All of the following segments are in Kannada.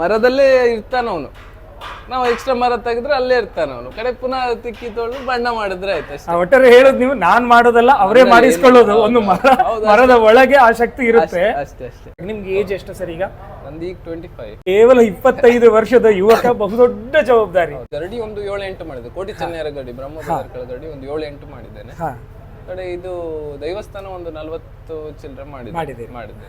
ಮರದಲ್ಲೇ ಇರ್ತಾನ ಅವನು ನಾವು ಎಕ್ಸ್ಟ್ರಾ ಮರ ತೆಗೆದ್ರೆ ಅಲ್ಲೇ ಇರ್ತಾನ ಅವನು ಕಡೆ ಪುನಃ ತಿಕ್ಕಿ ತೊಳೆದು ಬಣ್ಣ ಮಾಡಿದ್ರೆ ಆಯ್ತು ಅಷ್ಟೇ. ಒಟ್ಟಾರೆ ಹೇಳೋದು ನೀವು ನಾನ್ ಮಾಡೋದಲ್ಲ ಅವರೇ ಮಾಡಿಸ್ಕೊಳ್ಳೋದು. ಒಂದು ಮರ ಮರದ ಒಳಗೆ ಆ ಶಕ್ತಿ ಇರುತ್ತೆ. ಅಷ್ಟೇ ಅಷ್ಟೇ ನಿಮ್ಗೆ ಏಜ್ ಎಷ್ಟು ಸರ್ ಈಗ? ನಂದು ಈಗ ಟ್ವೆಂಟಿ ಫೈವ್ ಕೇವಲ ಇಪ್ಪತ್ತೈದು ವರ್ಷದ ಯುವಕ ಬಹುದೊಡ್ಡ ಜವಾಬ್ದಾರಿ. ಗರಡಿ ಒಂದು ಏಳು ಎಂಟು ಮಾಡಿದೆ ಕೋಟಿ ಚೆನ್ನೈರ ಗರಡಿ ಬ್ರಹ್ಮೋದರ ಗರಡಿ ಒಂದು ಏಳು ಎಂಟು ಮಾಡಿದ್ದೇನೆ ಕಡೆ ಇದು ದೈವಸ್ಥಾನ ಒಂದು ನಲವತ್ತು ಚಿಲ್ಲರೆ ಮಾಡಿದೆ. ಮಾಡಿದೆ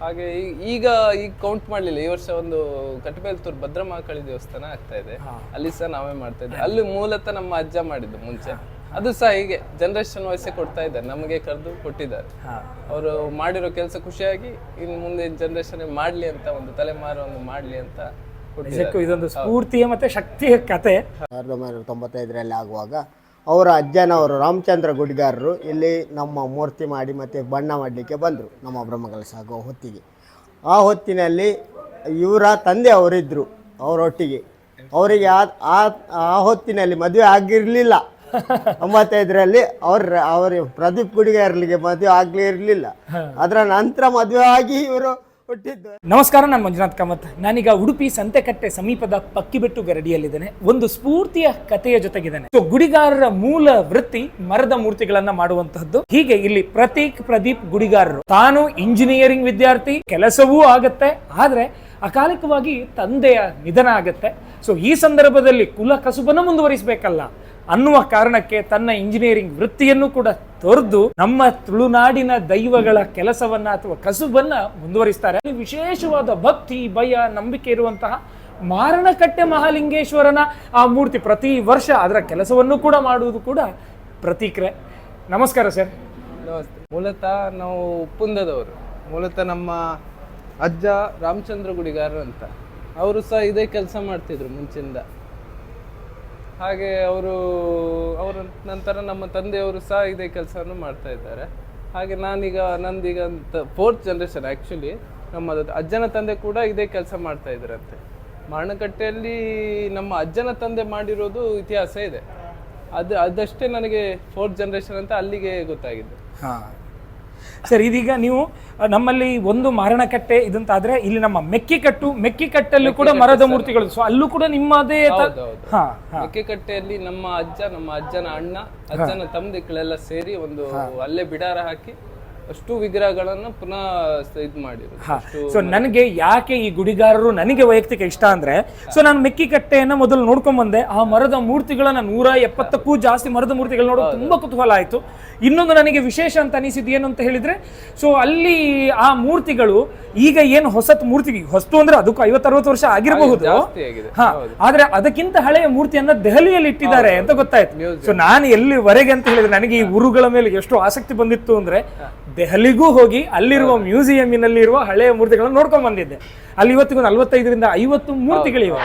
ಹಾಗೆ ಈಗ ಈಗ ಕೌಂಟ್ ಮಾಡ್ಲಿಲ್ಲ. ಈ ವರ್ಷ ಒಂದು ಕಟಬೇಲ್ತೂರ್ ಭದ್ರಮಹಾಕಳಿ ದೇವಸ್ಥಾನ ಆಗ್ತಾ ಇದೆ. ಅಲ್ಲಿ ಸಹ ನಾವೇ ಮಾಡ್ತಾ ಇದ್ದೆ ಅಲ್ಲಿ ಮೂಲತಃ ನಮ್ಮ ಅಜ್ಜ ಮಾಡಿದ್ದು ಮುಂಚೆ. ಅದು ಸಹ ಹೀಗೆ. ಜನರೇಷನ್ ವಯಸ್ಸೇ ಕೊಡ್ತಾ ಇದ್ದಾರೆ. ನಮಗೆ ಕರೆದು ಕೊಟ್ಟಿದ್ದಾರೆ. ಅವರು ಮಾಡಿರೋ ಕೆಲಸ ಖುಷಿಯಾಗಿ ಇನ್ನು ಮುಂದೆ ಜನರೇಷನ್ ಮಾಡ್ಲಿ ಅಂತ ಒಂದು ತಲೆಮಾರು ಒಂದು ಮಾಡ್ಲಿ ಅಂತ ಇದೊಂದು ಸ್ಫೂರ್ತಿಯ ಮತ್ತೆ ಶಕ್ತಿಯ ಕತೆ. ಸಾವಿರದ ಒಂಬೈನೂರ ತೊಂಬತ್ತೈದರಲ್ಲಿ ಆಗುವಾಗ ಅವರ ಅಜ್ಜನವರು ರಾಮಚಂದ್ರ ಗುಡಿಗಾರರು ಇಲ್ಲಿ ನಮ್ಮ ಮೂರ್ತಿ ಮಾಡಿ ಮತ್ತು ಬಣ್ಣ ಮಾಡಲಿಕ್ಕೆ ಬಂದರು ನಮ್ಮ ಬ್ರಹ್ಮಗಳ ಸಾಗುವ ಹೊತ್ತಿಗೆ. ಆ ಹೊತ್ತಿನಲ್ಲಿ ಇವರ ತಂದೆ ಅವರಿದ್ದರು ಅವರೊಟ್ಟಿಗೆ. ಅವರಿಗೆ ಆ ಆ- ಹೊತ್ತಿನಲ್ಲಿ ಮದುವೆ ಆಗಿರಲಿಲ್ಲ. ಒಂಬತ್ತೈದರಲ್ಲಿ ಅವ್ರ ಅವರು ಪ್ರದೀಪ್ ಗುಡಿಗಾರರಿಗೆ ಮದುವೆ ಆಗಲಿ ಇರಲಿಲ್ಲ ಅದರ ನಂತರ ಮದುವೆ ಆಗಿ ಇವರು ನಮಸ್ಕಾರ, ನಾನು ಮಂಜುನಾಥ್ ಕಾಮತ್. ನಾನೀಗ ಉಡುಪಿ ಸಂತೆಕಟ್ಟೆ ಸಮೀಪದ ಪಕ್ಕಿಬೆಟ್ಟು ಗರಡಿಯಲ್ಲಿದ್ದೇನೆ. ಒಂದು ಸ್ಫೂರ್ತಿಯ ಕಥೆಯ ಜೊತೆಗಿದ್ದೇನೆ. ಸೊ ಗುಡಿಗಾರರ ಮೂಲ ವೃತ್ತಿ ಮರದ ಮೂರ್ತಿಗಳನ್ನ ಮಾಡುವಂತಹದ್ದು. ಹೀಗೆ ಇಲ್ಲಿ ಪ್ರತೀಕ್ ಪ್ರದೀಪ್ ಗುಡಿಗಾರರು. ತಾನು ಇಂಜಿನಿಯರಿಂಗ್ ವಿದ್ಯಾರ್ಥಿ, ಕೆಲಸವೂ ಆಗತ್ತೆ. ಆದ್ರೆ ಅಕಾಲಿಕವಾಗಿ ತಂದೆಯ ನಿಧನ ಆಗತ್ತೆ. ಸೊ ಈ ಸಂದರ್ಭದಲ್ಲಿ ಕುಲ ಕಸುಬನ್ನು ಮುಂದುವರಿಸಬೇಕಲ್ಲ. ಅನ್ನುವ ಕಾರಣಕ್ಕೆ ತನ್ನ ಇಂಜಿನಿಯರಿಂಗ್ ವೃತ್ತಿಯನ್ನು ಕೂಡ ತೊರೆದು ನಮ್ಮ ತುಳುನಾಡಿನ ದೈವಗಳ ಕೆಲಸವನ್ನ ಅಥವಾ ಕಸುಬನ್ನ ಮುಂದುವರಿಸ್ತಾರೆ. ಅಲ್ಲಿ ವಿಶೇಷವಾದ ಭಕ್ತಿ, ಭಯ, ನಂಬಿಕೆ ಇರುವಂತಹ ಮಾರಣಕಟ್ಟೆ ಮಹಾಲಿಂಗೇಶ್ವರನ ಆ ಮೂರ್ತಿ ಪ್ರತಿ ವರ್ಷ ಅದರ ಕೆಲಸವನ್ನು ಕೂಡ ಮಾಡುವುದು ಕೂಡ ಪ್ರತಿಕ್ರೆ ನಮಸ್ಕಾರ ಸರ್. ಮೂಲತಃ ನಾವು ಉಪ್ಪುಂದದವರು. ಮೂಲತಃ ನಮ್ಮ ಅಜ್ಜ ರಾಮಚಂದ್ರ ಗುಡಿಗಾರರು ಅಂತ. ಅವರು ಸಹ ಇದೇ ಕೆಲಸ ಮಾಡ್ತಿದ್ರು ಮುಂಚಿಂದ. ಹಾಗೆ ಅವರು, ಅವರ ನಂತರ ನಮ್ಮ ತಂದೆಯವರು ಸಹ ಇದೇ ಕೆಲಸವನ್ನು ಮಾಡ್ತಾ ಇದ್ದಾರೆ. ಹಾಗೆ ನಾನೀಗ, ನಂದೀಗ ಫೋರ್ತ್ ಜನ್ರೇಷನ್ ಆ್ಯಕ್ಚುಲಿ ನಮ್ಮ ಅಜ್ಜನ ತಂದೆ ಕೂಡ ಇದೇ ಕೆಲಸ ಮಾಡ್ತಾ ಇದ್ದಾರಂತೆ. ಮಾರಣಕಟ್ಟೆಯಲ್ಲಿ ನಮ್ಮ ಅಜ್ಜನ ತಂದೆ ಮಾಡಿರೋದು ಇತಿಹಾಸ ಇದೆ. ಅದು, ಅದಷ್ಟೇ ನನಗೆ ಫೋರ್ತ್ ಜನ್ರೇಷನ್ ಅಂತ ಅಲ್ಲಿಗೆ ಗೊತ್ತಾಗಿದೆ. ಹಾ. ಸರ್ ಇದೀಗ ನೀವು ನಮ್ಮಲ್ಲಿ ಒಂದು ಮಾರಣಕಟ್ಟೆ ಇದಂತಾದ್ರೆ ಇಲ್ಲಿ ನಮ್ಮ ಮೆಕ್ಕಿಕಟ್ಟು ಮೆಕ್ಕಿಕಟ್ಟಲ್ಲೂ ಕೂಡ ಮರದ ಮೂರ್ತಿಗಳು. ಸೊ ಅಲ್ಲೂ ಕೂಡ ನಿಮ್ಮದೇ ತ-. ಹಾ ನಮ್ಮ ಅಜ್ಜ ನಮ್ಮ ಅಜ್ಜನ ಅಣ್ಣ ಅಜ್ಜನ ತಮ್ಮದಿಕ್ಕಳೆಲ್ಲ ಸೇರಿ ಒಂದು ಅಲ್ಲೇ ಬಿಡಾರ ಹಾಕಿ ಅಷ್ಟು ವಿಗ್ರಹಗಳನ್ನು ಪುನಃ ಇದು ಮಾಡಿದ್ರು ಹಾ. ಸೊ ನನಗೆ ಯಾಕೆ ಈ ಗುಡಿಗಾರರು ನನಗೆ ವೈಯಕ್ತಿಕ ಇಷ್ಟ ಅಂದ್ರೆ ಸೊ ನಾನು ಮೆಕ್ಕಿಕಟ್ಟೆಯನ್ನ ಮೊದಲು ನೋಡ್ಕೊಂಡ್ ಬಂದೆ. ಆ ಮರದ ಮೂರ್ತಿಗಳನ್ನ ನೂರ ಎಪ್ಪತ್ತಕ್ಕೂ ಜಾಸ್ತಿ ಮರದ ಮೂರ್ತಿಗಳು ನೋಡೋದು ತುಂಬಾ ಕುತೂಹಲ ಆಯ್ತು. ಇನ್ನೊಂದು ನನಗೆ ವಿಶೇಷ ಅಂತ ಅನಿಸಿದ್ದು ಏನು ಅಂತ ಹೇಳಿದ್ರೆ ಸೊ ಅಲ್ಲಿ ಆ ಮೂರ್ತಿಗಳು ಈಗ ಏನು ಹೊಸತ್ ಮೂರ್ತಿ ಹೊಸ್ತು ಅಂದ್ರೆ ಅದಕ್ಕೂ ಐವತ್ತರವತ್ತು ವರ್ಷ ಆಗಿರಬಹುದು. ಜಾಸ್ತಿ ಆಗಿದೆ. ಹಾ ಆದ್ರೆ ಅದಕ್ಕಿಂತ ಹಳೆಯ ಮೂರ್ತಿಯನ್ನ ದೆಹಲಿಯಲ್ಲಿ ಇಟ್ಟಿದ್ದಾರೆ ಅಂತ ಗೊತ್ತಾಯ್ತು. ಸೊ ನಾನು ಎಲ್ಲಿವರೆಗೆ ಅಂತ ಹೇಳಿದ್ರೆ ನನಗೆ ಈ ಊರುಗಳ ಮೇಲೆ ಎಷ್ಟು ಆಸಕ್ತಿ ಬಂದಿತ್ತು ಅಂದ್ರೆ ದೆಹಲಿಗೂ ಹೋಗಿ ಅಲ್ಲಿರುವ ಮ್ಯೂಸಿಯಂನಲ್ಲಿರುವ ಹಳೆಯ ಮೂರ್ತಿಗಳನ್ನು ನೋಡ್ಕೊಂಡ್ ಬಂದಿದ್ದೆ. ಅಲ್ಲಿ ಇವತ್ತಿಗೂ ನಲವತ್ತೈದರಿಂದ ಐವತ್ತು ಮೂರ್ತಿಗಳಿವೆ.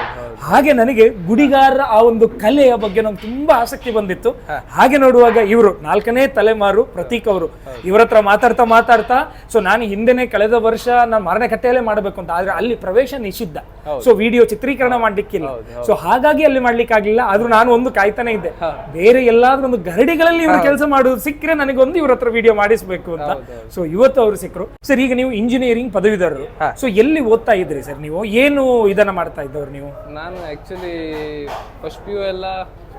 ಹಾಗೆ ನನಗೆ ಗುಡಿಗಾರರ ಆ ಒಂದು ಕಲೆಯ ಬಗ್ಗೆ ನಮ್ಗೆ ತುಂಬಾ ಆಸಕ್ತಿ ಬಂದಿತ್ತು. ಹಾಗೆ ನೋಡುವಾಗ ಇವರು ನಾಲ್ಕನೇ ತಲೆಮಾರು ಪ್ರತೀಕ್ ಅವರು. ಇವರ ಹತ್ರ ಮಾತಾಡ್ತಾ ಮಾತಾಡ್ತಾ ಸೊ ನಾನು ಹಿಂದೆನೆ ಕಳೆದ ವರ್ಷ ನಾನು ಮಾರಣಕಟ್ಟೆಯಲ್ಲೇ ಮಾಡಬೇಕು ಅಂತ ಆದ್ರೆ ಅಲ್ಲಿ ಪ್ರವೇಶ ನಿಷಿದ್ಧ. ಸೊ ವಿಡಿಯೋ ಚಿತ್ರೀಕರಣ ಮಾಡ್ಲಿಕ್ಕಿಲ್ಲ. ಸೊ ಹಾಗಾಗಿ ಅಲ್ಲಿ ಮಾಡ್ಲಿಕ್ಕೆ ಆಗ್ಲಿಲ್ಲ ಆದ್ರೂ ನಾನು ಒಂದು ಕಾಯ್ತಾನೆ ಇದ್ದೆ. ಬೇರೆ ಎಲ್ಲಾದ್ರೂ ಒಂದು ಗರಡಿಗಳಲ್ಲಿ ಇವರು ಕೆಲಸ ಮಾಡುದು ಸಿಕ್ಕರೆ ನನಗೊಂದು ಇವ್ರ ಹತ್ರ ವಿಡಿಯೋ ಮಾಡಿಸ್ಬೇಕು ಅಂತ. ಸೊ ಇವತ್ತು ಅವರು ಸಿಕ್ಕರು ಸರ್ ಈಗ ನೀವು ಇಂಜಿನಿಯರಿಂಗ್ ಪದವೀಧರರು. ಸೊ ಎಲ್ಲಿ ಓದ್ತಾ ಇದ್ರಿ ಸರ್ ನೀವು ಏನು ಇದನ್ನ ಮಾಡ್ತಾ ಇದ್ದವ್ರು ನೀವು? ನಾನು ಆ್ಯಕ್ಚುಲಿ ಫಸ್ಟ್ ಪಿ ಯು ಎಲ್ಲ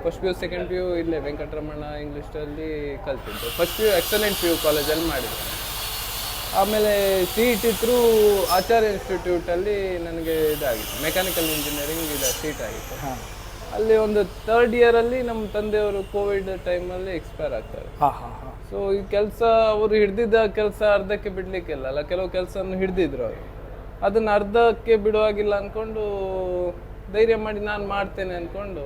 first P U second P U ಇಲ್ಲೇ ವೆಂಕಟರಮಣ ಇಂಗ್ಲೀಷಲ್ಲಿ ಕಲ್ತಿದ್ದೆ. First P U excellent P U ಕಾಲೇಜಲ್ಲಿ ಮಾಡಿದೆ ಆಮೇಲೆ C E T through Acharya ಇನ್ಸ್ಟಿಟ್ಯೂಟಲ್ಲಿ ನನಗೆ ಇದಾಗಿತ್ತು. ಮೆಕ್ಯಾನಿಕಲ್ ಇಂಜಿನಿಯರಿಂಗ್ ಇದು ಸೀಟ್ ಆಗಿತ್ತು. ಅಲ್ಲಿ ಒಂದು ಥರ್ಡ್ ಅಲ್ಲಿ ನಮ್ಮ ತಂದೆಯವರು ಕೋವಿಡ್ ಟೈಮಲ್ಲಿ ಎಕ್ಸ್ಪೈರ್ ಆಗ್ತಾರೆ. ಹಾ ಹಾ ಹಾ. ಸೊ ಈ ಕೆಲಸ ಅವರು ಹಿಡ್ದಿದ್ದ ಕೆಲಸ ಅರ್ಧಕ್ಕೆ ಬಿಡ್ಲಿಕ್ಕಿಲ್ಲ ಅಲ್ಲ ಕೆಲವು ಕೆಲಸವನ್ನು ಹಿಡ್ದಿದ್ರು ಅವರು. ಅದನ್ನ ಅರ್ಧಕ್ಕೆ ಬಿಡುವಾಗಿಲ್ಲ ಅನ್ಕೊಂಡು ಧೈರ್ಯ ಮಾಡಿ ನಾನು ಮಾಡ್ತೇನೆ ಅನ್ಕೊಂಡು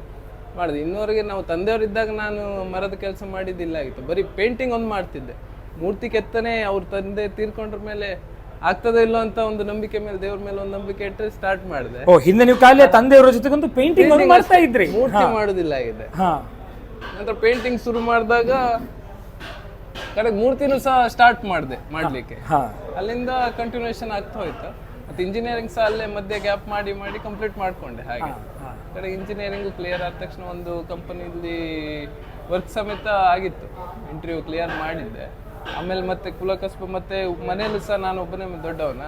ಮಾಡಿದೆ. ಇನ್ನೂವರೆಗೆ ನಾವು ತಂದೆಯವರಿದ್ದಾಗ ನಾನು ಮರದ ಕೆಲಸ ಮಾಡಿದ್ದಿಲ್ಲ ಆಗಿತ್ತು. ಬರೀ ಪೇಂಟಿಂಗ್ ಒಂದು ಮಾಡ್ತಿದ್ದೆ. ಮೂರ್ತಿ ಕೆತ್ತನೆ ಅವ್ರ ತಂದೆ ತೀರ್ಕೊಂಡ್ರ ಮೇಲೆ ಆಗ್ತದೋ ಇಲ್ಲ ಅಂತ ಒಂದು ನಂಬಿಕೆ ಮೇಲೆ ದೇವ್ರ ಮೇಲೆ ಒಂದು ನಂಬಿಕೆ ಇಟ್ಟರೆ ಸ್ಟಾರ್ಟ್ ಮಾಡಿದೆ. ಓ ಹಿಂದೆ ನೀವು ಕಾಲೇ ತಂದೆಯವರ ಜೊತೆಗೊಂದು ಪೇಂಟಿಂಗ್ ಒಂದು ಮಾಡ್ತಾ ಇದ್ರಿ. ಮೂರ್ತಿ ಮಾಡೋದಿಲ್ಲ ಆಗಿದೆ. ಹಾ. ನಂತರ ಪೇಂಟಿಂಗ್ ಶುರು ಮಾಡಿದಾಗ ಕಡೆ ಮೂರ್ತಿನೂ ಸಹ ಸ್ಟಾರ್ಟ್ ಮಾಡಿದೆ ಮಾಡ್ಲಿಕ್ಕೆ. ಹಾ. ಅಲ್ಲಿಂದ ಕಂಟಿನ್ಯೂಷನ್ ಆಗ್ತಾ ಹೋಯ್ತು. ಮತ್ತೆ ಇಂಜಿನಿಯರಿಂಗ್ ಸಹ ಅಲ್ಲೇ ಮಧ್ಯೆ ಗ್ಯಾಪ್ ಮಾಡಿ ಮಾಡಿ ಕಂಪ್ಲೀಟ್ ಮಾಡ್ಕೊಂಡೆ ಹಾಗೆ. ಕಡೆ ಇಂಜಿನಿಯರಿಂಗ್ ಕ್ಲಿಯರ್ ಆದ ತಕ್ಷಣ ಒಂದು ಕಂಪನಿಲಿ ವರ್ಕ್ ಸಮೇತ ಆಗಿತ್ತು. ಇಂಟರ್ವ್ಯೂ ಕ್ಲಿಯರ್ ಮಾಡಿದ್ದೆ. ಆಮೇಲೆ ಮತ್ತೆ ಕುಲಕಸ್ಬ ಮತ್ತೆ ಮನೆಯಲ್ಲೂ ಸಹ ನಾನು ಒಬ್ಬನೇ ದೊಡ್ಡವನ.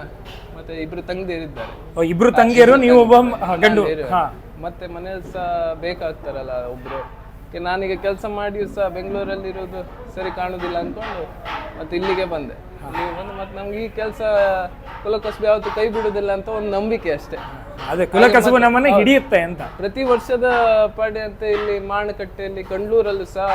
ಮತ್ತೆ ಇಬ್ರು ತಂಗಿಯರಿದ್ದಾರೆ. ಓ, ಇಬ್ರು ತಂಗಿಯರು ನೀವು ಒಬ್ಬ ಮ- ಹಾ, ಗಂಡು. ಹಾ. ಮತ್ತೆ ಮನೆಯಲ್ಲಿ ಸಹ ಬೇಕಾಗ್ತಾರಲ್ಲ ಒಬ್ರು. ಕೆ- ನಾನೀಗ ಕೆಲಸ ಮಾಡಿಯೂ ಸಹ ಬೆಂಗಳೂರಲ್ಲಿ ಇರೋದು ಸರಿ ಕಾಣುದಿಲ್ಲ ಅನ್ಕೊಂಡು ಮತ್ತೆ ಇಲ್ಲಿಗೆ ಬಂದೆ. ಬಂದು ಮತ್ತೆ ನಮ್ಗೆ ಈ ಕೆಲಸ ಕುಲಕಸ್ಬ ಯಾವತ್ತು ಕೈ ಬಿಡುದಿಲ್ಲ ಅಂತ ಒಂದು ನಂಬಿಕೆ ಅಷ್ಟೇ. ಅದೇ ಕುಲಕಸಬು ನಮ್ಮನ್ನ ಹಿಡಿಯುತ್ತೆ ಅಂತ. ಪ್ರತಿ ವರ್ಷದ ಪಾಡಿ ಅಂತ ಇಲ್ಲಿ ಮಾಣಕಟ್ಟೆಯಲ್ಲಿ ಕಂಡ್ಲೂರಲ್ಲೂ ಸಹ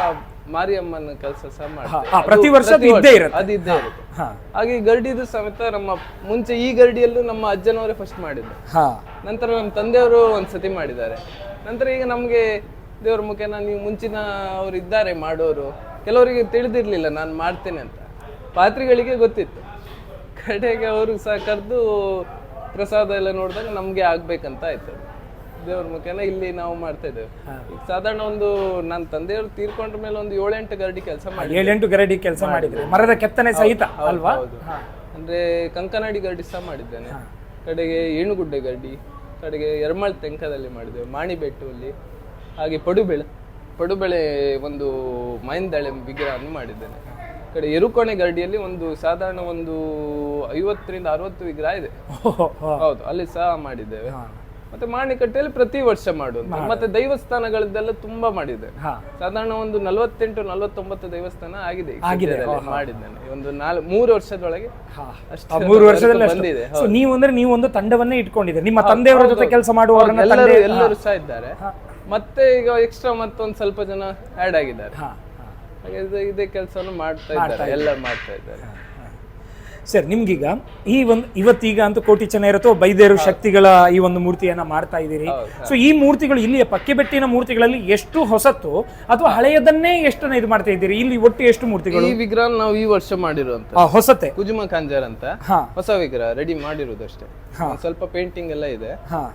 ಮಾರಿಯಮ್ಮನ ಕೆಲಸ ಸಹ ಮಾಡ್ತಾರೆ ಪ್ರತಿ ವರ್ಷ ಅದು ಇದ್ದೇ ಇರುತ್ತೆ. ಅದು ಇದ್ದೇ ಇರುತ್ತೆ. ಹಾ. ಹಾಗೆ ಈ ಗರ್ಡಿದು ಸಮೇತ ನಮ್ಮ ಮುಂಚೆ ಈ ಗರ್ಡಿಯಲ್ಲೂ ನಮ್ಮ ಅಜ್ಜನವರೇ ಫಸ್ಟ್ ಮಾಡಿದ್ದು. ಹಾ. ನಂತರ ನಮ್ಮ ತಂದೆಯವರು ಒಂದ್ಸತಿ ಮಾಡಿದ್ದಾರೆ. ನಂತರ ಈಗ ನಮಗೆ ದೇವ್ರ ಮುಖೇನ ನೀವು ಮುಂಚಿನ ಅವ್ರು ಇದ್ದಾರೆ ಮಾಡೋರು ಕೆಲವರಿಗೆ ತಿಳಿದಿರ್ಲಿಲ್ಲ ನಾನು ಮಾಡ್ತೇನೆ ಅಂತ. ಪಾತ್ರಿಗಳಿಗೆ ಗೊತ್ತಿತ್ತು. ಕಡೆಗೆ ಅವರು ಸಹ ಕರೆದು ಪ್ರಸಾದ ಎಲ್ಲ ನೋಡಿದಾಗ ನಮಗೆ ಆಗ್ಬೇಕಂತ ಆಯ್ತು. ದೇವ್ರ ಮುಖೇನ ಇಲ್ಲಿ ನಾವು ಮಾಡ್ತಾ ಇದ್ದೇವೆ. ಈಗ ಸಾಧಾರಣ ಒಂದು ನನ್ನ ತಂದೆಯವರು ತೀರ್ಕೊಂಡ ಮೇಲೆ ಒಂದು ಏಳೆಂಟು ಗರಡಿ ಕೆಲಸ ಮಾಡಿ ಏಳೆಂಟು ಗರಡಿ ಕೆಲಸ ಮಾಡಿದ್ರೆ. ಮರದ ಕೆತ್ತನೆ ಸಹಿತ ಅಲ್ವಾ? ಹೌದು. ಅಂದ್ರೆ ಕಂಕನಾಡಿ ಗರಡಿ ಸಹ ಮಾಡಿದ್ದೇನೆ. ಕಡೆಗೆ ಏಣುಗುಡ್ಡೆ ಗರಡಿ ಕಡೆಗೆ ಎರ್ಮಳ್ ತೆಂಕದಲ್ಲಿ ಮಾಡಿದ್ದೇವೆ ಮಾಣಿಬೆಟ್ಟುವಲ್ಲಿ ಹಾಗೆ ಪಡುಬೆಳೆ ಪಡುಬೆಳೆ ಒಂದು ಮೈಂದಳೆ ವಿಗ್ರಹವನ್ನು ಮಾಡಿದ್ದೇನೆ. ಕಡೆ ಎರುಕೋಣೆ ಗರಡಿಯಲ್ಲಿ ಒಂದು ಸಾಧಾರಣ ಒಂದು ಐವತ್ತರಿಂದ ಅರವತ್ತು ವಿಗ್ರಹ ಇದೆ. ಹೌದು ಅಲ್ಲಿ ಸಹ ಮಾಡಿದ್ದೇವೆ. ಮತ್ತೆ ಮಾಣಿಕಟ್ಟೆಯಲ್ಲಿ ಪ್ರತಿ ವರ್ಷ ಮಾಡುವಂತ. ಮತ್ತೆ ದೈವಸ್ಥಾನಗಳದ್ದೆಲ್ಲ ತುಂಬಾ ಮಾಡಿದೆ ಸಾಧಾರಣ ಒಂದು ನಲವತ್ತೆಂಟು ನಲವತ್ತೊಂಬತ್ತು ದೇವಸ್ಥಾನ ಆಗಿದೆ ಮಾಡಿದ್ದೇನೆ. ಒಂದು ನಾಲ್ ಮೂರು ವರ್ಷದೊಳಗೆ ಮೂರು ವರ್ಷದಲ್ಲಿ. ಬಂದಿದೆ. ಸೊ ನೀವು ಅಂದ್ರೆ ನೀವು ಒಂದು ತಂಡವನ್ನೇ ಇಟ್ಕೊಂಡಿದ್ದೀರಿ. ನಿಮ್ಮ ತಂದೆಯವರ ಜೊತೆ ಕೆಲಸ ಮಾಡುವವರನ್ನ ಎಲ್ಲರೂ ಎಲ್ಲರೂ ಸಹ ಇದ್ದಾರೆ. ಮತ್ತೆ ಈಗ ಎಕ್ಸ್ಟ್ರಾ ಮತ್ತೊಂದು ಸ್ವಲ್ಪ ಜನ ಆಡ್ ಆಗಿದ್ದಾರೆ. ಹಾಗೆ ಇದು- ಇದೇ ಕೆಲಸವನ್ನು ಮಾಡ್ತಾ ಇದ್ದಾರೆ. ಎಲ್ಲ ಮಾಡ್ತಾ ಇದ್ದಾರೆ. ಸರ್ ನಿಮ್ಗೀಗ ಈ ಒಂದು ಇವತ್ತೀಗ ಅಂತೂ ಕೋಟಿ ಜನ ಇರುತ್ತೋ ಬೈದೇರು ಶಕ್ತಿಗಳ ಈ ಒಂದು ಮೂರ್ತಿಯನ್ನ ಮಾಡ್ತಾ ಇದ್ದೀರಿ. ಸೊ ಈ ಮೂರ್ತಿಗಳು ಇಲ್ಲಿಯ ಪಕ್ಕೆಬೆಟ್ಟಿನ ಮೂರ್ತಿಗಳಲ್ಲಿ ಎಷ್ಟು ಹೊಸತ್ತು ಅಥವಾ ಹಳೆಯದನ್ನೇ ಎಷ್ಟನ್ನ ಇದು ಮಾಡ್ತಾ ಇದ್ದೀರಿ? ಇಲ್ಲಿ ಒಟ್ಟು ಎಷ್ಟು ಮೂರ್ತಿಗಳು? ಈ ವಿಗ್ರಹ ನಾವು ಈ ವರ್ಷ ಮಾಡಿರುವಂತ ಹೊಸತೆ ಕುಜುಮ ಕಾಂಜಾರ್ ಅಂತ ಹೊಸ ವಿಗ್ರಹ ರೆಡಿ ಮಾಡಿರುವುದಷ್ಟೇ ಒಂದ್ ಸ್ವಲ್ಪ ಪೇಂಟಿಂಗ್ ಎಲ್ಲ ಇದೆ.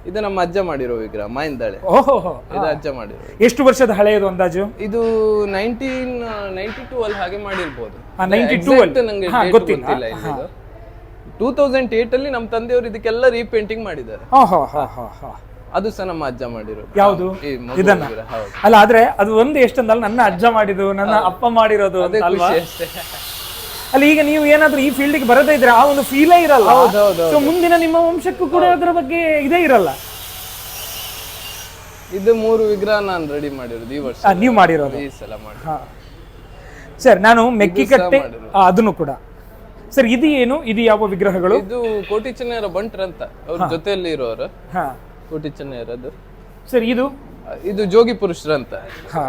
ಇದು ನಮ್ಮ ಅಜ್ಜ ಮಾಡಿರೋ ವಿಗ್ರಹ ಮಾಯಿಂದಾಳೆ ಇದು ಅಜ್ಜ ಮಾಡಿರೋ ಎಷ್ಟು ವರ್ಷದ ಹಳೆಯದು ಅಂದಾಜು? ಇದು ನೈನ್ಟೀನ್ ನೈನ್ಟಿ ಟೂ ಅಲ್ಲಿ ಹಾಗೆ ಮಾಡಿರ್ಬೋದು. 92 ಅಲ್ಲಿ? ನಂಗೆ ಗೊತ್ತಿಲ್ಲ. ಟೂ ತೌಸಂಡ್ ಏಟ್ ಅಲ್ಲಿ ನಮ್ಮ ತಂದೆಯವರು ಇದಕ್ಕೆಲ್ಲ ರೀಪೇಂಟಿಂಗ್ ಮಾಡಿದ್ದಾರೆ. ಅದು ಸಹ ನಮ್ಮ ಅಜ್ಜ ಮಾಡಿರೋದು. ಯಾವುದು? ಇದನ್ನ. ಅಲ್ಲ ಆದ್ರೆ ಅದು ಒಂದು ಎಷ್ಟಂದಲ್ಲ ನನ್ನ ಅಜ್ಜ ಮಾಡಿದ್ದು ನನ್ನ ಅಪ್ಪ ಮಾಡಿರೋದು ಅದೇ ಅಲ್ಲಿ ಈಗ ನೀವು ಏನಾದ್ರೂ ಈ ಫೀಲ್ಡ್ ಬರದೇ ಇದ್ರೆ ಆ ಒಂದು ಫೀಲೇ ಇರಲ್ಲ. ಹೌದು, ಹೌದು, ಸೊ ಮುಂದಿನ ನಿಮ್ಮ ವಂಶಕ್ಕೂ ಕೂಡ ಅದರ ಬಗ್ಗೆ ಇದೇ ಇರಲ್ಲ. ಇದು ಮೂರು ವಿಗ್ರಹ ನಾನು ರೆಡಿ ಮಾಡಿರೋದು ಈ ವರ್ಷ. ನೀವು ಮಾಡಿರೋದು. ಈ ಸಲ ಮಾಡಿ ಸರ್ ನಾನು ಮೆಕ್ಕಿ ಕಟ್ಟೆ ಅದನ್ನು ಕೂಡ. ಸರ್ ಇದು ಏನು? ಇದು ಯಾವ ವಿಗ್ರಹಗಳು? ಇದು ಕೋಟಿ ಚೆನ್ನೈರ ಬಂಟ್ರ ಅಂತ. ಅವ್ರ ಜೊತೆಯಲ್ಲಿ ಇರೋರು. ಹಾ. ಕೋಟಿ ಚೆನ್ನೈರದ್ದು ಸರ್ ಇದು? ಇದು ಜೋಗಿ ಪುರುಷರ ಅಂತ. ಹಾ.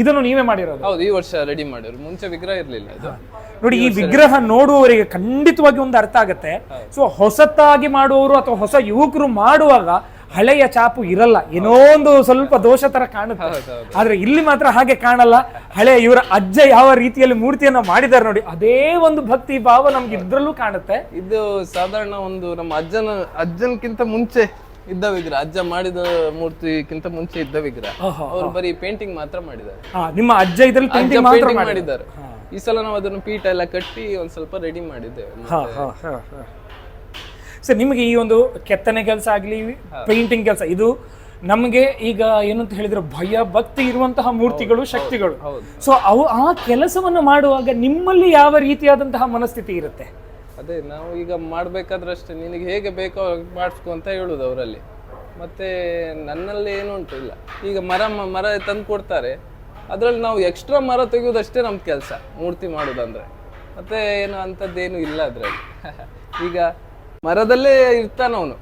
ಇದನ್ನು ನೀವೇ ಮಾಡಿರೋದು. ಹೌದು ಈ ವರ್ಷ ರೆಡಿ ಮಾಡಿದ್ರು ಮುಂಚೆ ವಿಗ್ರಹ ಇರಲಿಲ್ಲ ಇದು. ನೋಡಿ ಈ ವಿಗ್ರಹ ನೋಡುವವರಿಗೆ ಖಂಡಿತವಾಗಿ ಒಂದು ಅರ್ಥ ಆಗುತ್ತೆ. ಸೊ ಹೊಸತಾಗಿ ಮಾಡುವವರು ಅಥವಾ ಹೊಸ ಯುವಕರು ಮಾಡುವಾಗ ಹಳೆಯ ಚಾಪು ಇರಲ್ಲ. ಏನೋ ಒಂದು ಸ್ವಲ್ಪ ದೋಷ ತರ ಕಾಣುತ್ತೆ. ಆದ್ರೆ ಇಲ್ಲಿ ಮಾತ್ರ ಹಾಗೆ ಕಾಣಲ್ಲ. ಹಳೆಯ ಇವರ ಅಜ್ಜ ಯಾವ ರೀತಿಯಲ್ಲಿ ಮೂರ್ತಿಯನ್ನ ಮಾಡಿದ್ದಾರೆ ನೋಡಿ ಅದೇ ಒಂದು ಭಕ್ತಿ ಭಾವ ನಮ್ಗೆ ಇದ್ರಲ್ಲೂ ಕಾಣುತ್ತೆ. ಇದು ಸಾಧಾರಣ ಒಂದು ನಮ್ಮ ಅಜ್ಜನ ಅಜ್ಜನಕ್ಕಿಂತ ಮುಂಚೆ ಇದ್ದ ವಿಗ್ರಹ ಅಜ್ಜ ಮಾಡಿದ ಮೂರ್ತಿಗಿಂತ ಮುಂಚೆ ಇದ್ದ ವಿಗ್ರಹ ಓಹೋ. ಅವರು ಬರೀ ಪೇಂಟಿಂಗ್ ಮಾತ್ರ ಮಾಡಿದ್ದಾರೆ. ನಿಮ್ಮ ಅಜ್ಜ ಇದ್ರಲ್ಲಿ ಅಜ್ಜ ಪೇಂಟಿಂಗ್ ಮಾತ್ರ ಪೇಂಟಿಂಗ್ ಮಾಡಿದ್ದಾರೆ. ಮಾಡಿದ್ದಾರೆ. ಈ ಸಲ ನಾವು ಅದನ್ನು ಪೀಠ ಎಲ್ಲ ಕಟ್ಟಿ ಒಂದ್ ಸ್ವಲ್ಪ ರೆಡಿ ಮಾಡಿದ್ದೇವೆ. ಹಾ, ಹಾ, ಹಾ, ಹಾ. ಸರ್ ನಿಮಗೆ ಈ ಒಂದು ಕೆತ್ತನೆ ಕೆಲಸ ಆಗಲಿ ಪೇಂಟಿಂಗ್ ಕೆಲಸ ಇದು ನಮಗೆ ಈಗ ಏನಂತ ಹೇಳಿದ್ರೆ ಭಯ ಭಕ್ತಿ ಇರುವಂತಹ ಮೂರ್ತಿಗಳು ಶಕ್ತಿಗಳು. ಹೌದು. ಸೊ ಅವು ಆ ಕೆಲಸವನ್ನು ಮಾಡುವಾಗ ನಿಮ್ಮಲ್ಲಿ ಯಾವ ರೀತಿಯಾದಂತಹ ಮನಸ್ಥಿತಿ ಇರುತ್ತೆ? ಅದೇ ನಾವು ಈಗ ಮಾಡ್ಬೇಕಾದ್ರೆ ಅಷ್ಟೇ ನಿನಗೆ ಹೇಗೆ ಬೇಕೋ ಮಾಡಿಸ್ಕೊ ಅಂತ ಹೇಳುದು ಅವರಲ್ಲಿ. ಮತ್ತೆ ನನ್ನಲ್ಲಿ ಏನು ಉಂಟು ಇಲ್ಲ. ಈಗ ಮರ ಮರ ತಂದು ಕೊಡ್ತಾರೆ. ಅದರಲ್ಲಿ ನಾವು ಎಕ್ಸ್ಟ್ರಾ ಮರ ತೆಗೆಯೋದಷ್ಟೇ ನಮ್ಮ ಕೆಲಸ, ಮೂರ್ತಿ ಮಾಡೋದಂದ್ರೆ. ಮತ್ತೆ ಏನು ಅಂಥದ್ದೇನು ಇಲ್ಲ ಅದರಲ್ಲಿ. ಈಗ ಮರದಲ್ಲೇ ಇರ್ತಾನ ಅವನು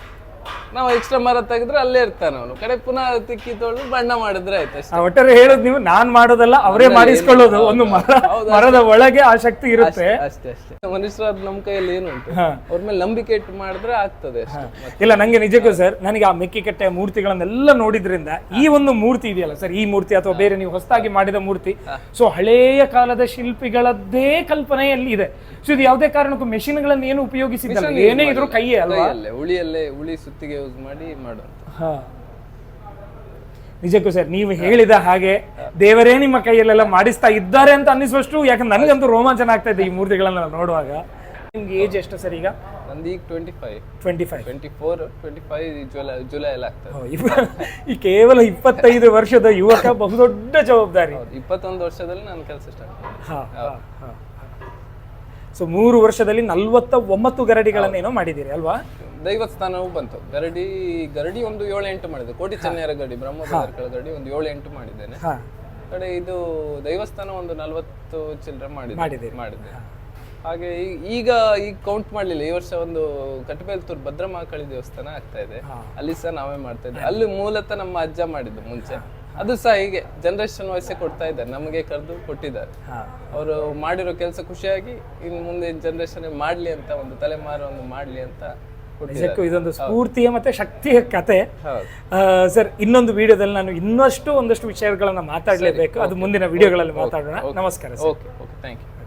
ನಾವು ಎಕ್ಸ್ಟ್ರಾ ಮರ ತೆಗೆದ್ರೆ ಅಲ್ಲೇ ಇರ್ತಾನೆ ಅವನು. ಕಡೆ ಪುನಃ ತಿಕ್ಕಿ ತೊಳೆದು ಬಣ್ಣ ಮಾಡಿದ್ರೆ ಆಯ್ತು ಅಷ್ಟೇ. ಒಟ್ಟಾರೆ ಹೇಳೋದು ನೀವು ನಾನ್ ಮಾಡೋದಲ್ಲ ಅವರೇ ಮಾಡಿಸ್ಕೊಳ್ಳೋದು ಒಂದು ಮರ ಮರದ ಒಳಗೆ ಆ ಶಕ್ತಿ ಇರುತ್ತೆ. ಅಷ್ಟೇ ಅಷ್ಟೇ. ಮನುಷ್ಯರಾದ ನಮ್ಮ ಕೈಯಲ್ಲಿ ಏನು ಉಂಟು. ಅವ್ರ ಮೇಲೆ ನಂಬಿಕೆ ಇಟ್ಟು ಮಾಡಿದ್ರೆ ಆಗ್ತದೆ ಅಷ್ಟೇ. ಇಲ್ಲ ನಂಗೆ ನಿಜಕ್ಕೂ ಸರ್ ನನಗೆ ಆ ಮೆಕ್ಕಿಕಟ್ಟೆ ಮೂರ್ತಿಗಳನ್ನೆಲ್ಲ ನೋಡಿದ್ರಿಂದ ಈ ಒಂದು ಮೂರ್ತಿ ಇದೆಯಲ್ಲ ಸರ್ ಈ ಮೂರ್ತಿ ಅಥವಾ ಬೇರೆ ನೀವು ಹೊಸದಾಗಿ ಮಾಡಿದ ಮೂರ್ತಿ ಸೊ ಹಳೆಯ ಕಾಲದ ಶಿಲ್ಪಿಗಳದ್ದೇ ಕಲ್ಪನೆಯಲ್ಲಿ ಇದೆ. ಸೊ ಇದು ಯಾವುದೇ ಕಾರಣಕ್ಕೂ ಮೆಷಿನ್ಗಳನ್ನು ಏನು ಉಪಯೋಗಿಸಿದ್ದಲ್ಲ? ಏನೇ ಇದ್ರು ಕೈಯೇ ಅಲ್ವಾ? ಕೈಯಲ್ಲೇ ಉಳಿಯಲ್ಲೇ ಉಳಿ ಸುತ್ತಿಗೆ ಯೂಸ್ ಮಾಡಿ ಮಾಡುವಂತ. ಹಾ. ನಿಜಕ್ಕೂ ಸರ್ ನೀವು ಹೇಳಿದ ಹಾಗೆ ದೇವರೇ ನಿಮ್ಮ ಕೈಯಲ್ಲೆಲ್ಲ ಮಾಡಿಸ್ತಾ ಇದ್ದಾರೆ ಅಂತ ಅನ್ನಿಸುವಷ್ಟು ಯಾಕಂದ್ರೆ ನನಗಂತೂ ರೋಮಾಂಚನ ಆಗ್ತಾ ಇದೆ ಈ ಮೂರ್ತಿಗಳನ್ನ ನೋಡುವಾಗ. ನಿಮ್ಗೆ ಏಜ್ ಎಷ್ಟು ಸರ್ ಈಗ? ನಂದು ಈಗ twenty five twenty five twenty four twenty five July July ಎಲ್ಲ ಆಗ್ತದೆ. ಈ ಕೇವಲ ಇಪ್ಪತ್ತೈದು ವರ್ಷದ ಯುವಕ ಬಹುದೊಡ್ಡ ಜವಾಬ್ದಾರಿ. ಇಪ್ಪತ್ತೊಂದು ವರ್ಷದಲ್ಲಿ ನಾನು ಕೆಲಸ ಸ್ಟಾರ್ಟ್ ಮಾಡಿದೆ. ಹಾ, ಹಾ, ಹಾ. ಸೊ ಮೂರು ವರ್ಷದಲ್ಲಿ ನಲ್ವತ್ತ ಒಂಬತ್ತು ಗರಡಿಗಳನ್ನೇನೋ ಮಾಡಿದ್ದೀರಿ ಅಲ್ವಾ? ದೈವಸ್ಥಾನವೂ ಬಂತು. ಗರಡಿ ಗರಡಿ ಒಂದು ಏಳು ಎಂಟು ಮಾಡಿದೆ. ಕೋಟಿ ಚೆನ್ನೈರ ಗರಡಿ ಬ್ರಹ್ಮಪುರ ಗರಡಿ ಒಂದು ಏಳು ಎಂಟು ಮಾಡಿದ್ದೇನೆ ಕಡೆ ಇದು ದೈವಸ್ಥಾನ ಒಂದು ನಲವತ್ತು ಚಿಲ್ಲರೆ ಮಾಡಿದೆ. ಮಾಡಿದೆ ಹಾಗೆ ಈಗ ಈಗ ಕೌಂಟ್ ಮಾಡ್ಲಿಲ್ಲ. ಈ ವರ್ಷ ಒಂದು ಕಟ್ಟಬೇಲ್ತೂರ್ ಭದ್ರಮಹಾಕಾಳಿ ದೇವಸ್ಥಾನ ಆಗ್ತಾ ಇದೆ. ಅಲ್ಲಿ ಸಹ ನಾವೇ ಮಾಡ್ತಾ ಇದ್ದೆ. ಅಲ್ಲಿ ಮೂಲತಃ ನಮ್ಮ ಅಜ್ಜ ಮಾಡಿದ್ದು ಮುಂಚೆ. ಅದು ಸಹ ಹೀಗೆ. ಜನರೇಷನ್ ವಯಸ್ಸೇ ಕೊಡ್ತಾ ಇದ್ದಾರೆ. ನಮಗೆ ಕರೆದು ಕೊಟ್ಟಿದ್ದಾರೆ. ಅವರು ಮಾಡಿರೋ ಕೆಲಸ ಖುಷಿಯಾಗಿ ಇನ್ನು ಮುಂದೆ ಜನರೇಷನ್ ಮಾಡ್ಲಿ ಅಂತ ಒಂದು ತಲೆಮಾರು ಒಂದು ಮಾಡ್ಲಿ ಅಂತ ನಿಜಕ್ಕೂ ಇದೊಂದು ಸ್ಫೂರ್ತಿಯ ಮತ್ತೆ ಶಕ್ತಿಯ ಕತೆ. ಸರ್ ಇನ್ನೊಂದು ವಿಡಿಯೋದಲ್ಲಿ ನಾನು ಇನ್ನಷ್ಟು ಒಂದಷ್ಟು ವಿಷಯಗಳನ್ನ ಮಾತಾಡಲೇಬೇಕು. ಅದು ಮುಂದಿನ ವಿಡಿಯೋಗಳಲ್ಲಿ ಮಾತಾಡೋಣ. ನಮಸ್ಕಾರ sir. Okay okay thank you